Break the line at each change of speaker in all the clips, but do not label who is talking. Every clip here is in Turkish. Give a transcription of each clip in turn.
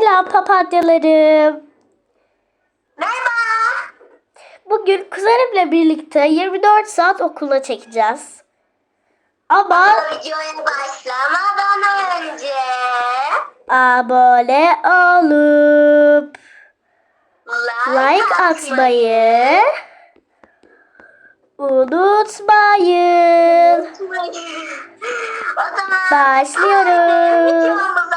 Selam papatyalarım.
Merhaba.
Bugün kuzenimle birlikte 24 saat okula çekeceğiz. Ama
Videoya başlamadan önce
abone olup like atmayı unutmayın.
o zaman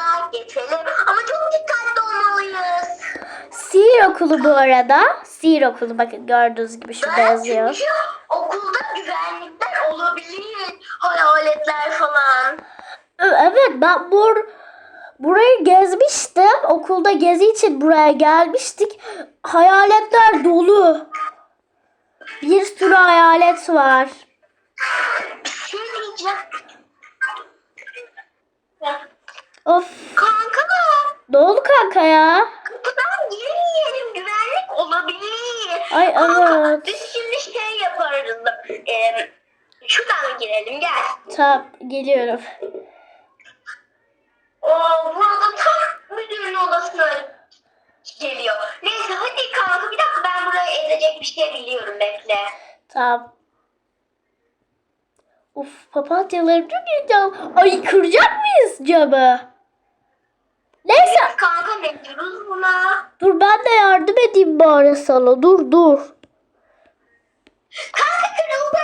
Sihir okulu bu arada. Sihir okulu bakın gördüğünüz gibi şurada
Ben
yazıyor.
çünkü okulda güvenlikler olabilir. Hayaletler falan.
Evet ben bur burayı gezmiştim. Okulda gezi için buraya gelmiştik. Hayaletler dolu. Bir sürü hayalet var.
Bir şey diyeceğim.
Of.
Kanka
Ne oldu kanka ya? Ay evet.
Biz şimdi şey yaparız. Ee, şuradan girelim gel.
Tamam geliyorum.
Oo, burada tam müdürün odasına geliyor. Neyse hadi kanka bir dakika ben buraya edecek bir şey biliyorum bekle.
Tamam. Of papatyalarım çok heyecan. Ay kıracak mıyız camı? Neyse.
Biz kanka ne diyoruz buna?
Dur ben de yardım edeyim bari sana. Dur dur.
Kanka kırıldı.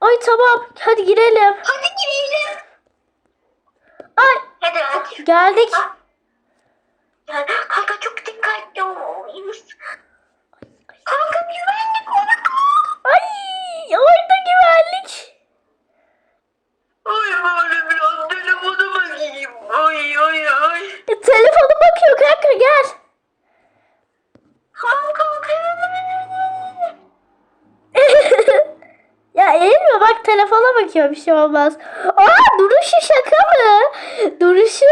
Ay tamam hadi girelim.
Hadi girelim.
Ay
Hadi hadi.
geldik.
Yani kanka çok dikkatli olmalıyız. Kanka güvenlik orada.
Ay orada güvenlik.
Ay böyle biraz telefonuma gireyim. Ay ay ay.
E, telefonu kanka gel. Ya eğilme bak telefona bakıyor bir şey olmaz. Aa duruşu şaka mı? Duruşu.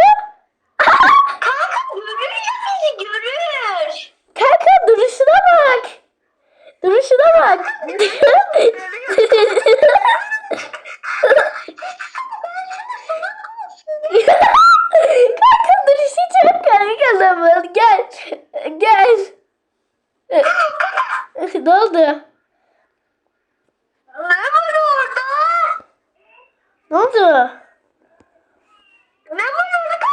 Kanka görür ya bizi görür.
Kanka duruşuna bak. Duruşuna bak. kanka duruşu çok komik adamın. Gel. Gel. ne oldu?
Ne var orada?
Ne oldu?
Ne var orada?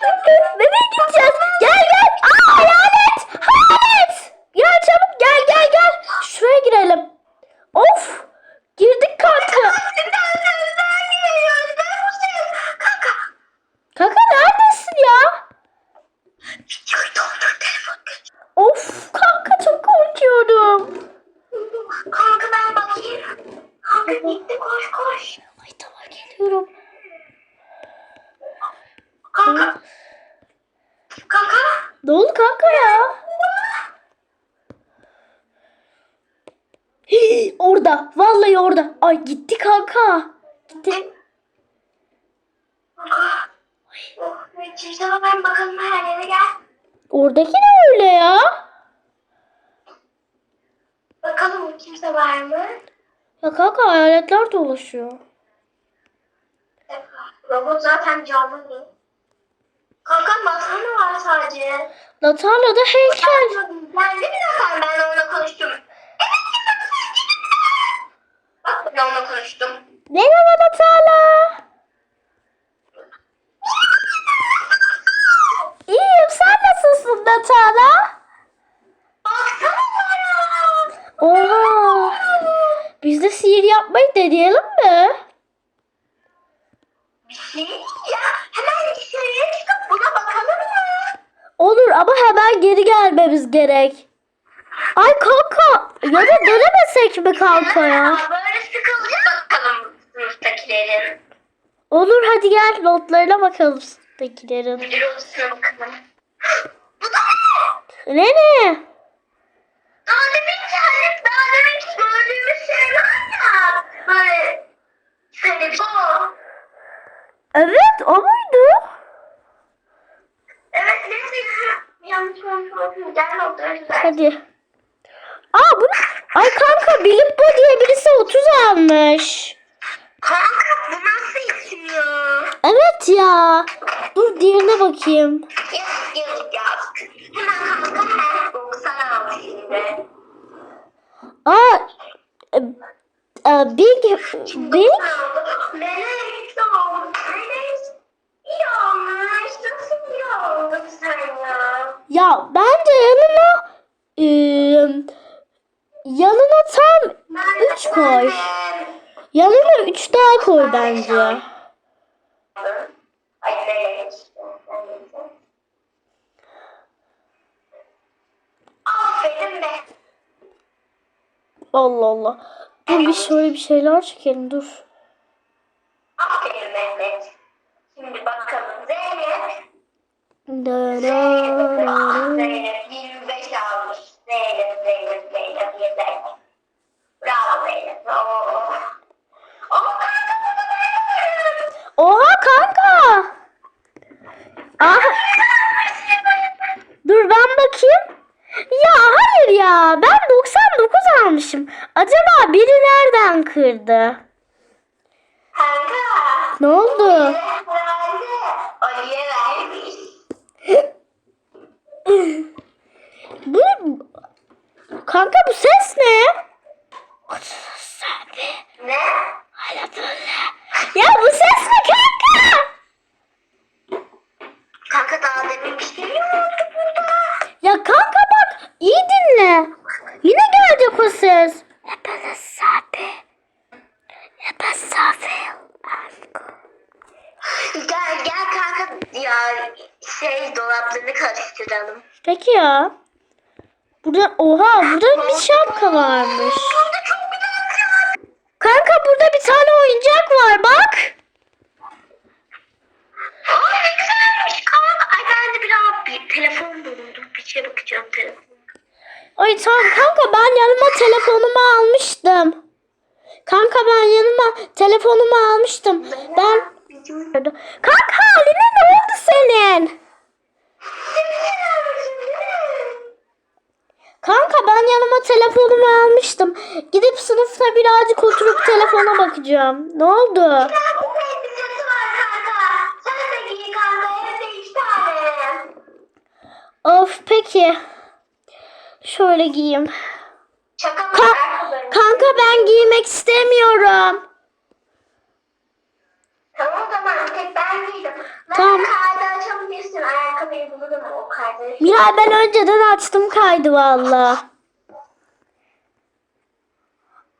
Kanka
Geliyor. Nereye gideceğiz? Gel gel. Aa hayalet. Hayalet. Gel çabuk gel gel gel. Şuraya girelim. Of. Girdik kanka.
Kanka.
Kanka neredesin ya?
Videoyu doldur telefon.
Of kanka çok korkuyorum.
Kanka ben bakayım. Kanka gitti koş koş.
Ay tamam geliyorum.
Kanka. Kanka.
Ne oldu kanka ya? Hii, orada. Vallahi orada. Ay gitti kanka. Gitti.
Kanka. Oh, bir çift ben bakalım her yere gel.
Oradaki ne öyle ya?
Bakalım kimse var mı?
Ya kanka hayaletler dolaşıyor.
Robot zaten canlı değil. Kanka mı var sadece?
Natalya da heykel.
Ben de bir dakika ben onunla konuştum. Evet Bak ben onunla konuştum.
Merhaba Natalya.
Bana.
Oha. Biz de sihir yapmayı deneyelim mi?
Ya. Hemen dışarıya çıkıp buna bakalım mı?
Olur ama hemen geri gelmemiz gerek. Ay kanka ya da denemesek mi kanka ya?
Böyle sıkılınca bakalım sınıftakilerin.
Olur hadi gel notlarına bakalım sınıftakilerin.
Müdür odasına bakalım. Ne?
Ne?
Daha demin ki hani daha demin gördüğümüz şey var ya. Böyle hani bu.
Evet o muydu?
Evet neyse. Yanlış olmuş. Gel.
Hadi. Aa bu ne? Ay kanka Bilim bu diye birisi 30 almış.
Kanka bu nasıl isim ya?
Evet ya. Dur diğerine bakayım.
Yazık
Aa e, e, Big Big
ya?
ya bence yanına e, yanına tam
Ben
3 koy. Yanına 3 daha koy bence.
Ay melek. Aferin be.
Allah Allah. Dur bir şöyle bir şeyler çekelim dur.
Aferin Mehmet. Şimdi bakalım Zeynep.
Da, da,
Zeynep,
da,
ah,
da.
Zeynep 25 almış. Zeynep, Zeynep, Zeynep, yeter. Bravo Zeynep. Oo. Ama kanka.
Oha kanka. Aha. Dur ben bakayım. Ya hayır ya ben 99 almışım. Acaba biri nereden kırdı?
Kanka.
Ne oldu?
Ali'ye vermiş.
Bu kanka bu ses ne?
Ne?
Ya bu ses ne kanka?
Kanka daha demin bir şey mi oldu burada?
Ya kanka bak iyi dinle. Yine gelecek o ses. Epesafe. Epesafe.
Gel gel kanka ya şey dolaplarını karıştıralım.
Peki ya. Burada oha burada bir şapka varmış.
Burada çok güzel kıyafet.
Kanka burada bir tane oyuncak var bak.
Aa ne güzelmiş kanka. Ay ben de biraz bir telefon bulundum. Bir şeye bakacağım telefon.
Ay tamam kanka ben yanıma telefonumu almıştım. Kanka ben yanıma telefonumu almıştım. Ben Kanka haline ne oldu senin? Kanka ben yanıma telefonumu almıştım. Gidip sınıfta birazcık oturup telefona bakacağım. Ne oldu? Of peki. Şöyle giyeyim.
Şaka mı?
Ka- kanka ben giymek istemiyorum.
Tamam o zaman bir tek ben giydim. Ben
Tamam.
kaydı açabilirsin. Ayakkabıyı bulurum o kaydı.
Miray ben önceden açtım kaydı valla.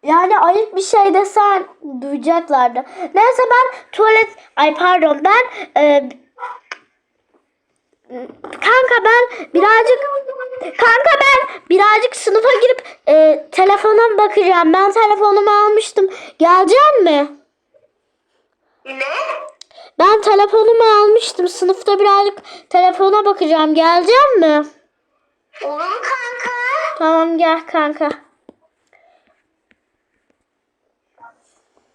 Yani ayıp bir şey desen duyacaklardı. Neyse ben tuvalet... Ay pardon ben... e, kanka ben birazcık... Kanka ben birazcık sınıfa girip e, telefona bakacağım. Ben telefonumu almıştım. Gelecek mi?
Ne?
Ben telefonumu almıştım. Sınıfta birazcık telefona bakacağım. Gelecek mi?
Olur kanka?
Tamam gel kanka.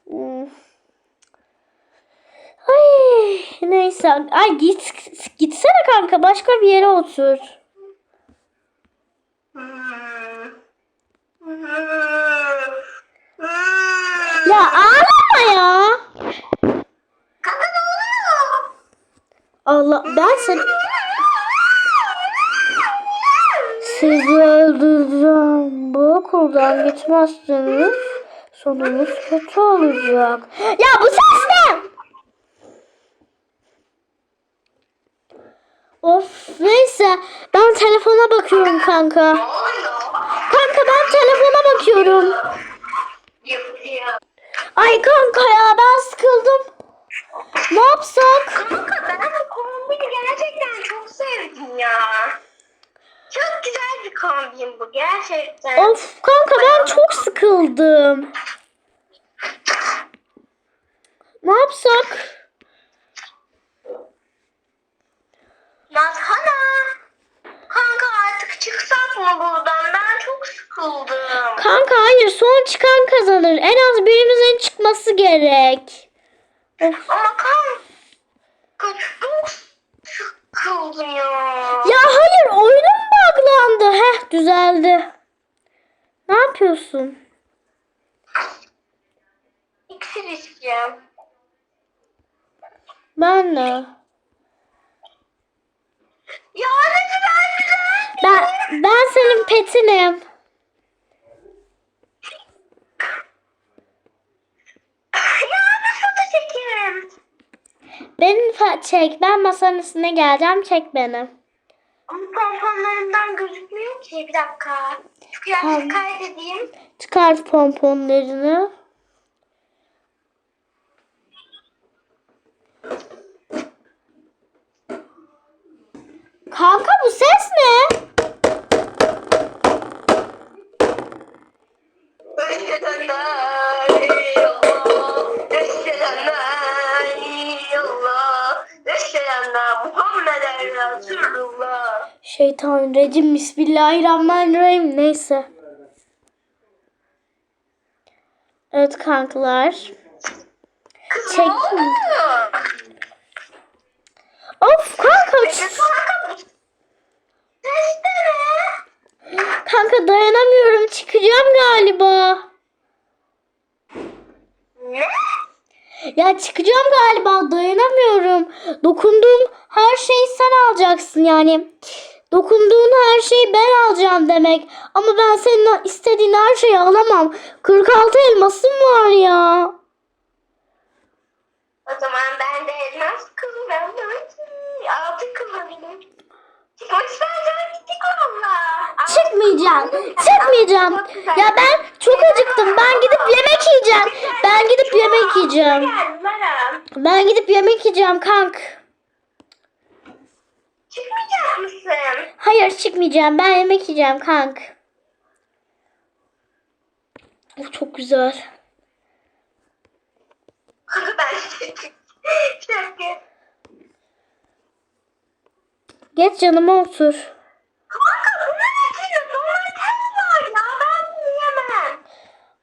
Hmm. Ay, neyse. Ay git gitsene kanka başka bir yere otur. Ya ağlama ya. Allah ben seni sizi öldüreceğim. Bu okuldan gitmezseniz sonunuz kötü olacak. Ya bu ses ne? Of neyse ben telefona bakıyorum kanka. Kanka ben telefona bakıyorum. Ay kanka ya ben sıkıldım. Ne yapsak?
Kanka ben bu kombini gerçekten çok sevdim ya. Çok güzel bir kombin bu gerçekten.
Of kanka ben çok sıkıldım. Ne yapsak?
sıkıldım.
Kanka hayır son çıkan kazanır. En az birimizin çıkması gerek. Of.
Ama kanka çok sıkıldım ya.
Ya hayır oyunum buglandı. Heh düzeldi. Ne yapıyorsun?
İksir içeceğim.
Ben de. Ya hadi
ben. Ben, ben senin petinim. Çekerim?
Beni çek. Ben masanın üstüne geleceğim. Çek beni.
Ama pomponlarımdan gözükmüyor ki. Bir dakika. Şu kıyafeti kaydedeyim.
Çıkart pomponlarını. Kanka bu ses Şeytanirracim. Bismillahirrahmanirrahim. Neyse. Evet kankalar. Çek. Of kanka.
Kanka
dayanamıyorum. Çıkacağım galiba. Ya çıkacağım galiba dayanamıyorum. Dokunduğum her şeyi sen alacaksın yani. Dokunduğun her şeyi ben alacağım demek. Ama ben senin istediğin her şeyi alamam. 46 elmasım var ya.
O zaman ben de elmas. Altın. Çıkmak istersen gittik valla.
Çıkmayacağım. Çıkmayacağım. Ya ben çok acıktım. Ben gidip yemek yiyeceğim. Ben gidip yemek yiyeceğim. Ben gidip yemek yiyeceğim kank.
Çıkmayacak mısın?
Hayır çıkmayacağım. Ben yemek yiyeceğim kank. Oh, çok güzel.
ben Bir dakika.
Geç yanıma otur.
Kanka bu ne yapıyor? Domates var ya ben yiyemem.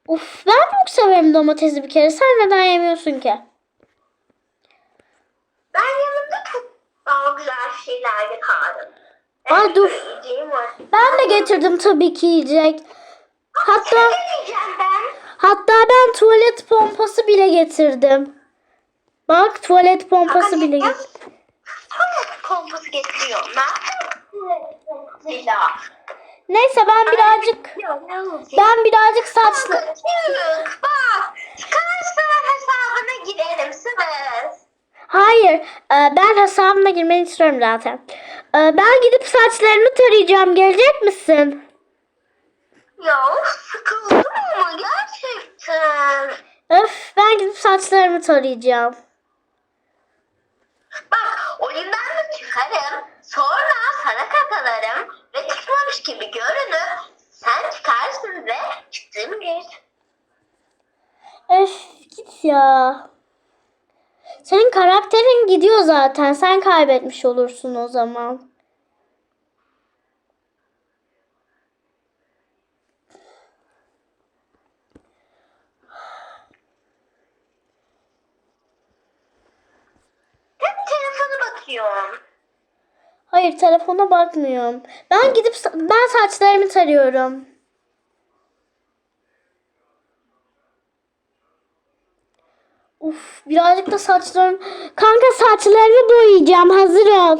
Of ben çok severim domatesi bir kere. Sen neden yemiyorsun ki?
Ben yanımda çok daha güzel şeyler getirdim.
Ay, dur.
Yiyeceğim var.
Getirdim tabii ki yiyecek. Hatta
ben?
hatta ben tuvalet pompası bile getirdim. Bak tuvalet pompası bile getirdim.
Tuvalet pompası getiriyor. Ne.
Neyse ben birazcık ben birazcık saçlı
Çık bak. Çıkarsan hesabına girelim Sıvız.
Hayır, e, ben hesabıma girmeni istiyorum zaten. E, Ben gidip saçlarımı tarayacağım. Gelecek misin?
Ya sıkıldım ama gerçekten.
Öf, ben gidip saçlarımı tarayacağım.
Bak oyundan da çıkarım. Sonra sana kakalarım. Ve çıkmamış gibi görünür. Sen çıkarsın ve çıktığım gün.
Öf, git ya. Senin karakterin gidiyor zaten. Sen kaybetmiş olursun o zaman.
Hep telefona bakıyorum.
Hayır, telefona bakmıyorum. Ben gidip ben saçlarımı tarıyorum. Uf, birazcık da saçlarım. Kanka saçlarını boyayacağım. Hazır ol.